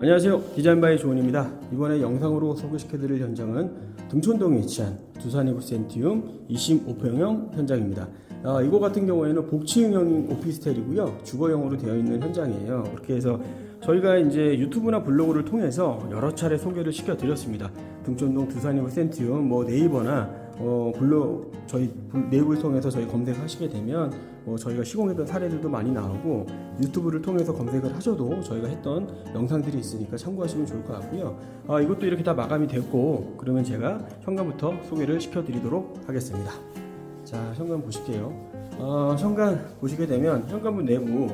안녕하세요. 디자인바의 조은입니다. 이번에 영상으로 소개시켜드릴 현장은 등촌동에 위치한 두산이구 센티움 25평형 현장입니다. 아, 이거 같은 경우에는 복층형 오피스텔이고요. 주거용으로 되어 있는 현장이에요. 그렇게 해서 저희가 이제 유튜브나 블로그를 통해서 여러 차례 소개를 시켜드렸습니다. 등촌동 두산이구 센티움 뭐 네이버나 어, 블로 저희 네이버를 통해서 저희 검색하시게 되면 뭐 저희가 시공했던 사례들도 많이 나오고 유튜브를 통해서 검색을 하셔도 저희가 했던 영상들이 있으니까 참고하시면 좋을 것 같고요. 아, 이것도 이렇게 다 마감이 됐고 그러면 제가 현관부터 소개를 시켜드리도록 하겠습니다. 자, 현관 보실게요. 어, 현관 보시게 되면 현관문 내부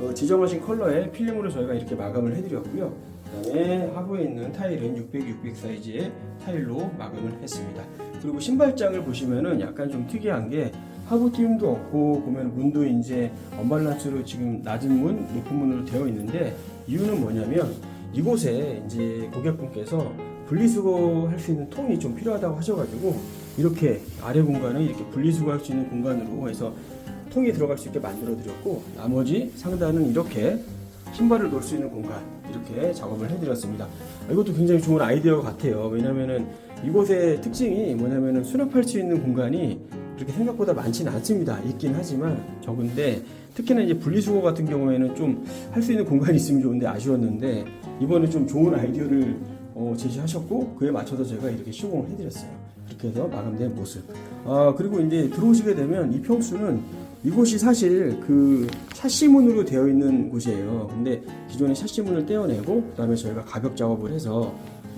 어, 지정하신 컬러의 필름으로 저희가 이렇게 마감을 해드렸고요. 그다음에 하부에 있는 타일은 600, 600 사이즈의 타일로 마감을 했습니다. 그리고 신발장을 보시면은 약간 좀 특이한 게 하부 띄움도 없고 보면 문도 이제 언발란스로 지금 낮은 문, 높은 문으로 되어 있는데 이유는 뭐냐면 이곳에 이제 고객분께서 분리수거 할 수 있는 통이 좀 필요하다고 하셔가지고 이렇게 아래 공간을 이렇게 분리수거 할 수 있는 공간으로 해서 통이 들어갈 수 있게 만들어 드렸고 나머지 상단은 이렇게 신발을 놓을 수 있는 공간 이렇게 작업을 해드렸습니다. 아, 이것도 굉장히 좋은 아이디어 같아요. 왜냐면은 이곳의 특징이 뭐냐면은 수납할 수 있는 공간이 그렇게 생각보다 많지는 않습니다. 있긴 하지만 적은데 특히나 이제 분리수거 같은 경우에는 좀 할 수 있는 공간이 있으면 좋은데 아쉬웠는데 이번에 좀 좋은 아이디어를 어, 제시하셨고 그에 맞춰서 제가 이렇게 시공을 해드렸어요. 이렇게 해서 마감된 모습. 아 그리고 이제 들어오시게 되면 이 평수는 이곳이 사실 그 샤시문으로 되어 있는 곳이에요. 근데 기존의 샤시문을 떼어내고 그다음에 저희가 가벽 작업을 해서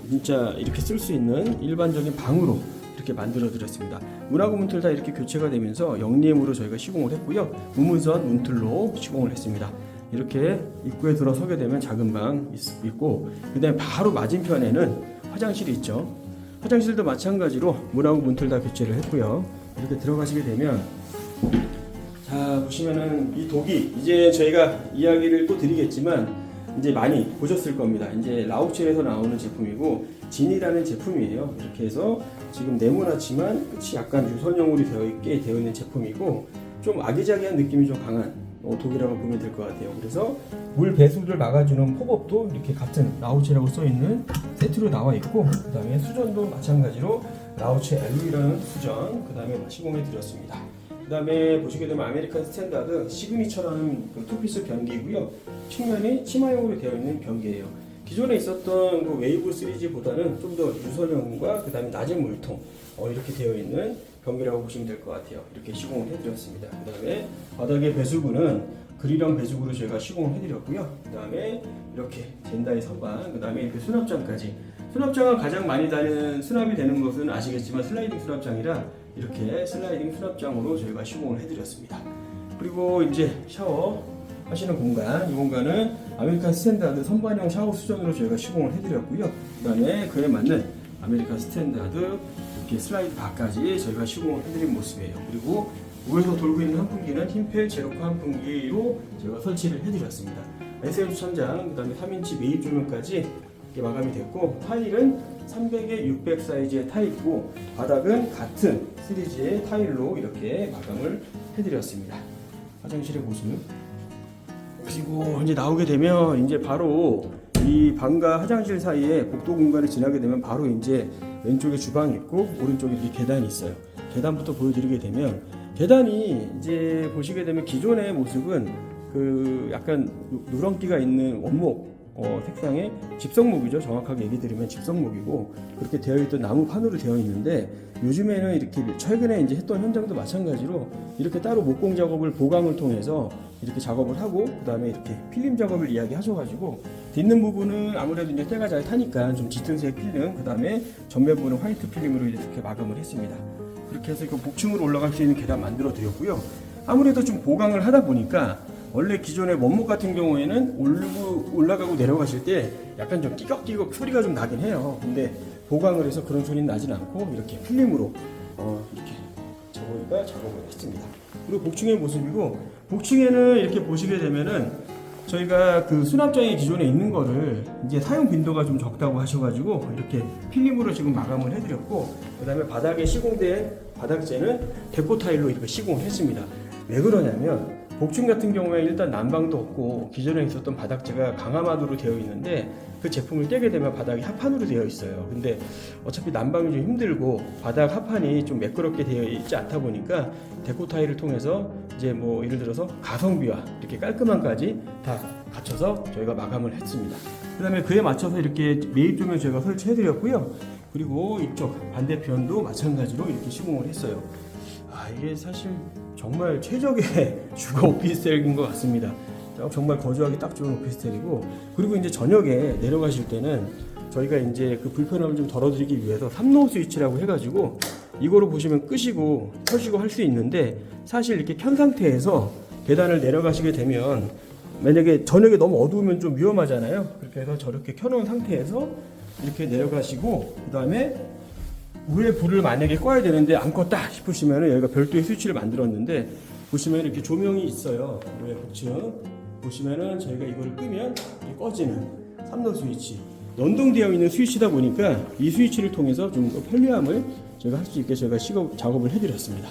진짜 이렇게 쓸 수 있는 일반적인 방으로 이렇게 만들어 드렸습니다. 문하고 문틀 다 이렇게 교체가 되면서 영리엠으로 저희가 시공을 했고요. 무문선 문틀로 시공을 했습니다. 이렇게 입구에 들어서게 되면 작은 방 있- 있고 그다음에 바로 맞은편에는 화장실이 있죠. 화장실도 마찬가지로 문하고 문틀 다 교체를 했고요. 이렇게 들어가시게 되면 자 보시면은 이 독이 이제 저희가 이야기를 또 드리겠지만 이제 많이 보셨을 겁니다. 이제 라우첼에서 나오는 제품이고 진이라는 제품이에요. 이렇게 해서 지금 네모나지만 끝이 약간 유선형으로 되어 있게 되어 있는 제품이고 좀 아기자기한 느낌이 좀 강한 어, 독이라고 보면 될 것 같아요. 그래서 물 배수를 막아주는 팝업도 이렇게 같은 라우첼이라고 써 있는 세트로 나와 있고 그다음에 수전도 마찬가지로 라우첼 L이라는 수전 그다음에 시공해 드렸습니다. 그다음에 보시게 되면 아메리칸 스탠다드 시그니처라는 그 투피스 변기고요. 측면이 치마형으로 되어 있는 변기예요. 기존에 있었던 그 웨이브 3G보다는 좀 더 유선형과 그다음에 낮은 물통 어, 이렇게 되어 있는 변기라고 보시면 될 것 같아요. 이렇게 시공을 해드렸습니다. 그다음에 바닥의 배수구는 그릴형 배수구로 저희가 시공을 해드렸고요. 그 다음에 이렇게 젠다의 선반, 그 다음에 이렇게 수납장까지. 수납장은 가장 많이 다는 수납이 되는 것은 아시겠지만 슬라이딩 수납장이라 이렇게 슬라이딩 수납장으로 저희가 시공을 해드렸습니다. 그리고 이제 샤워 하시는 공간, 이 공간은 아메리칸 스탠다드 선반형 샤워 수전으로 저희가 시공을 해드렸고요. 그 다음에 그에 맞는 아메리칸 스탠다드 이렇게 슬라이드 바까지 저희가 시공을 해드린 모습이에요. 그리고 위에서 돌고 있는 환풍기는 흰펠 제로카 환풍기로 저희가 설치를 해드렸습니다. SM 천장, 그 다음에 3인치 매입 조명까지 이렇게 마감이 됐고 타일은 300에 600 사이즈의 타일이고 바닥은 같은 시리즈의 타일로 이렇게 마감을 해드렸습니다. 화장실의 모습. 그리고 이제 나오게 되면 이제 바로 이 방과 화장실 사이에 복도 공간을 지나게 되면 바로 이제 왼쪽에 주방이 있고 오른쪽에 이렇게 계단이 있어요. 계단부터 보여드리게 되면 계단이 이제 보시게 되면 기존의 모습은 그 약간 누- 누런기가 있는 원목 어, 색상의 집성목이죠. 정확하게 얘기 드리면 집성목이고 그렇게 되어 있던 나무판으로 되어 있는데 요즘에는 이렇게 최근에 이제 했던 현장도 마찬가지로 이렇게 따로 목공 작업을 보강을 통해서 이렇게 작업을 하고 그다음에 이렇게 필름 작업을 이야기하셔가지고 딛는 부분은 아무래도 이제 때가 잘 타니까 좀 짙은색 필름 그다음에 전면부는 화이트 필름으로 이렇게 마감을 했습니다. 그렇게 해서 그 복층으로 올라갈 수 있는 계단 만들어 드렸고요. 아무래도 좀 보강을 하다 보니까 원래 기존의 원목 같은 경우에는 올르고 올라가고 내려가실 때 약간 좀 띠걱띠걱 소리가 좀 나긴 해요. 근데 보강을 해서 그런 소리는 나진 않고 이렇게 필름으로 어, 이렇게 저희가 작업을 했습니다. 그리고 복층의 모습이고 복층에는 이렇게 보시게 되면은 저희가 그 수납장이 기존에 있는 거를 이제 사용 빈도가 좀 적다고 하셔가지고 이렇게 필름으로 지금 마감을 해드렸고 그다음에 바닥에 시공된 바닥재는 데코 타일로 이렇게 시공을 했습니다. 왜 그러냐면 복층 같은 경우에 일단 난방도 없고 기존에 있었던 바닥재가 강화마루로 되어 있는데 그 제품을 떼게 되면 바닥이 합판으로 되어 있어요. 근데 어차피 난방이 좀 힘들고 바닥 합판이 좀 매끄럽게 되어 있지 않다 보니까 데코 타일을 통해서 이제 뭐 예를 들어서 가성비와 이렇게 깔끔함까지 다 갖춰서 저희가 마감을 했습니다. 그 다음에 그에 맞춰서 이렇게 매입 조명 저희가 설치해 드렸고요. 그리고 이쪽 반대편도 마찬가지로 이렇게 시공을 했어요. 아 이게 사실 정말 최적의 주거 오피스텔인 것 같습니다. 정말 거주하기 딱 좋은 오피스텔이고 그리고 이제 저녁에 내려가실 때는 저희가 이제 그 불편함을 좀 덜어드리기 위해서 삼로 스위치라고 해가지고 이거로 보시면 끄시고 켜시고 할 수 있는데 사실 이렇게 켠 상태에서 계단을 내려가시게 되면 만약에 저녁에 너무 어두우면 좀 위험하잖아요. 그렇게 해서 저렇게 켜놓은 상태에서 이렇게 내려가시고 그 다음에 위에 불을 만약에 꺼야 되는데 안 껐다 싶으시면 여기가 별도의 스위치를 만들었는데 보시면 이렇게 조명이 있어요. 위에 복층 보시면은 저희가 이거를 끄면 꺼지는 3로 스위치 연동되어 있는 스위치다 보니까 이 스위치를 통해서 좀 더 편리함을 제가 할 수 있게 제가 시급 작업을 해드렸습니다.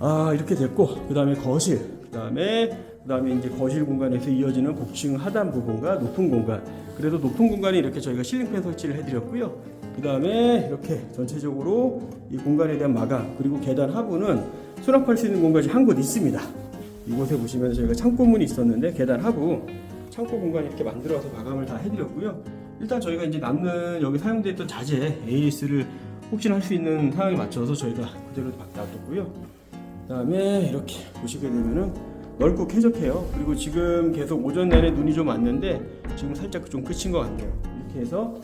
아 이렇게 됐고 그 다음에 거실 그 다음에 그 다음에 이제 거실 공간에서 이어지는 복층 하단 부분과 높은 공간 그래도 높은 공간에 이렇게 저희가 실링팬 설치를 해드렸고요 그 다음에 이렇게 전체적으로 이 공간에 대한 마감 그리고 계단 하부는 수납할 수 있는 공간이 한 곳 있습니다 이곳에 보시면 저희가 창고문이 있었는데 계단 하부 창고 공간 이렇게 만들어서 마감을 다 해드렸고요 일단 저희가 이제 남는 여기 사용됐던 자재 AS를 혹시나 할 수 있는 상황에 맞춰서 저희가 그대로 놔뒀고요 그다음에 이렇게 보시게 되면은 넓고 쾌적해요. 그리고 지금 계속 오전 내내 눈이 좀 왔는데 지금 살짝 좀 그친 것 같네요. 이렇게 해서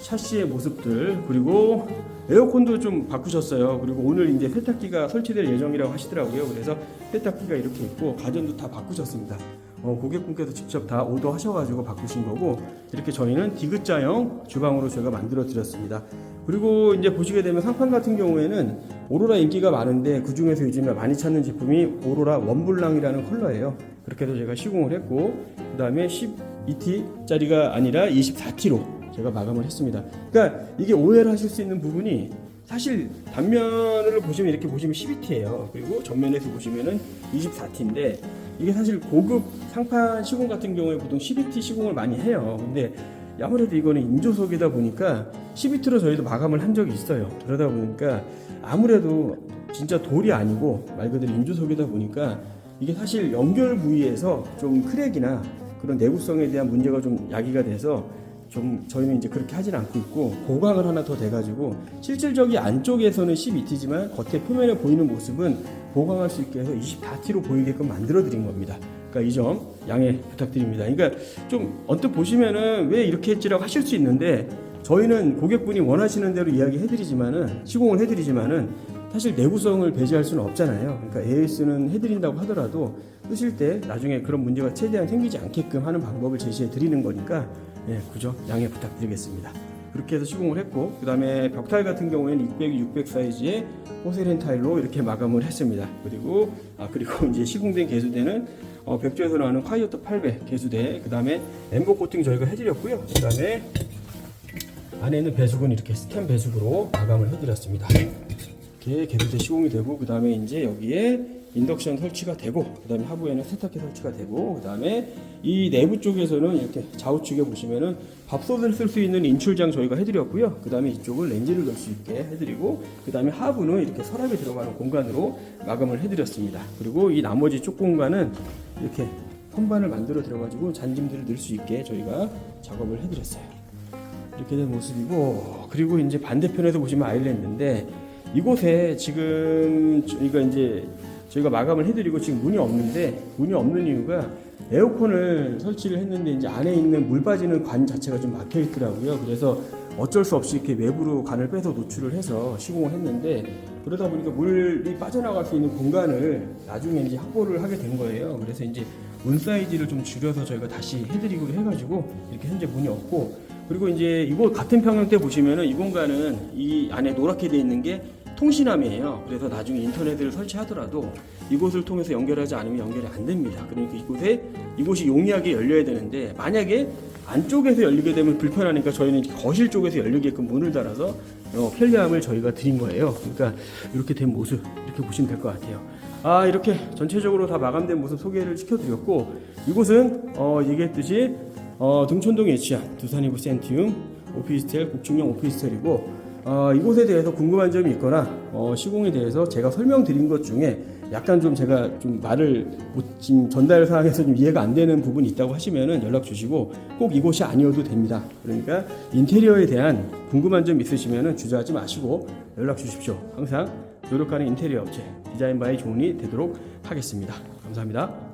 샤시의 모습들 그리고 에어컨도 좀 바꾸셨어요. 그리고 오늘 이제 세탁기가 설치될 예정이라고 하시더라고요. 그래서 세탁기가 이렇게 있고 가전도 다 바꾸셨습니다. 어, 고객분께서 직접 다 오더 하셔가지고 바꾸신 거고 이렇게 저희는 디귿자형 주방으로 제가 만들어 드렸습니다. 그리고 이제 보시게 되면 상판 같은 경우에는 오로라 인기가 많은데 그 중에서 요즘에 많이 찾는 제품이 오로라 원블랑이라는 컬러예요. 그렇게 해서 제가 시공을 했고 그 다음에 12T짜리가 아니라 24T로 제가 마감을 했습니다. 그러니까 이게 오해를 하실 수 있는 부분이 사실 단면을 보시면 이렇게 보시면 12T예요. 그리고 전면에서 보시면은 24T인데 이게 사실 고급 상판 시공 같은 경우에 보통 12T 시공을 많이 해요. 근데 아무래도 이거는 인조석이다 보니까 12T로 저희도 마감을 한 적이 있어요. 그러다 보니까 아무래도 진짜 돌이 아니고 말 그대로 인조석이다 보니까 이게 사실 연결 부위에서 좀 크랙이나 그런 내구성에 대한 문제가 좀 야기가 돼서 좀 저희는 이제 그렇게 하진 않고 있고 보강을 하나 더 돼가지고 실질적인 안쪽에서는 12T지만 겉에 표면에 보이는 모습은 보강할 수 있게 해서 24T로 보이게끔 만들어 드린 겁니다. 그러니까 이 점 양해 부탁드립니다. 그러니까 좀 언뜻 보시면은 왜 이렇게 했지라고 하실 수 있는데 저희는 고객분이 원하시는 대로 이야기해드리지만은 시공을 해드리지만은 사실 내구성을 배제할 수는 없잖아요. 그러니까 AS는 해드린다고 하더라도 쓰실 때 나중에 그런 문제가 최대한 생기지 않게끔 하는 방법을 제시해 드리는 거니까 예, 그죠? 양해 부탁드리겠습니다. 그렇게 해서 시공을 했고 그 다음에 벽타일 같은 경우에는 600, 600 사이즈의 포세린 타일로 이렇게 마감을 했습니다. 그리고 아 그리고 이제 시공된 개수대는 어, 백조에서 나오는 콰이어터 800 개수대 그 다음에 엠버 코팅 저희가 해드렸고요. 그 다음에 안에 있는 배수구는 이렇게 스텐 배수구로 마감을 해드렸습니다. 이렇게 개수대 시공이 되고 그 다음에 이제 여기에 인덕션 설치가 되고 그 다음에 하부에는 세탁기 설치가 되고 그 다음에 이 내부 쪽에서는 이렇게 좌우측에 보시면은 밥솥을 쓸 수 있는 인출장 저희가 해드렸고요. 그 다음에 이쪽을 렌즈를 넣을 수 있게 해드리고 그 다음에 하부는 이렇게 서랍이 들어가는 공간으로 마감을 해드렸습니다. 그리고 이 나머지 쪽 공간은 이렇게 선반을 만들어 들어가지고 잔짐들을 넣을 수 있게 저희가 작업을 해드렸어요. 이렇게 된 모습이고 그리고 이제 반대편에서 보시면 아일랜드인데 이곳에 지금 저희가 이제 저희가 마감을 해드리고 지금 문이 없는데 문이 없는 이유가 에어컨을 설치를 했는데 이제 안에 있는 물 빠지는 관 자체가 좀 막혀 있더라고요. 그래서 어쩔 수 없이 이렇게 외부로 관을 빼서 노출을 해서 시공을 했는데 그러다 보니까 물이 빠져나갈 수 있는 공간을 나중에 이제 확보를 하게 된 거예요. 그래서 이제 문 사이즈를 좀 줄여서 저희가 다시 해드리기로 해가지고 이렇게 현재 문이 없고 그리고 이제 이곳 같은 평형 때 보시면은 이 공간은 이 안에 노랗게 되어 있는 게 통신함이에요. 그래서 나중에 인터넷을 설치하더라도 이곳을 통해서 연결하지 않으면 연결이 안 됩니다. 그러니까 이곳에 이곳이 용이하게 열려야 되는데 만약에 안쪽에서 열리게 되면 불편하니까 저희는 거실 쪽에서 열리게끔 문을 달아서 어, 편리함을 저희가 드린 거예요. 그러니까 이렇게 된 모습 이렇게 보시면 될 것 같아요. 아 이렇게 전체적으로 다 마감된 모습 소개를 시켜드렸고 이곳은 어, 얘기했듯이 어, 등촌동에 위치한 두산이브 센티움 오피스텔 복층형 오피스텔이고 어, 이곳에 대해서 궁금한 점이 있거나 어, 시공에 대해서 제가 설명드린 것 중에 약간 좀 제가 좀 말을 못, 지금 전달 사항에서 좀 이해가 안 되는 부분이 있다고 하시면은 연락 주시고 꼭 이곳이 아니어도 됩니다. 그러니까 인테리어에 대한 궁금한 점 있으시면은 주저하지 마시고 연락 주십시오. 항상 노력하는 인테리어 업체 디자인 바이 존이 되도록 하겠습니다. 감사합니다.